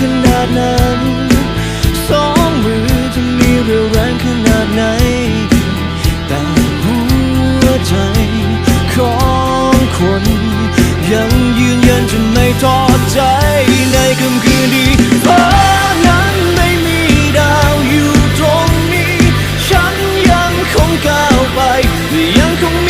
ขนาดนั้น สองมือจะมีเรียวแรงขนาดไหน แต่หัวใจของคน ยังยืนยันจะไม่ท้อใจในค่ำคืนดีเพรานั้นไม่มีดาวอยู่ตรงนี้ ฉันยังคงก้าวไป ยังคงมี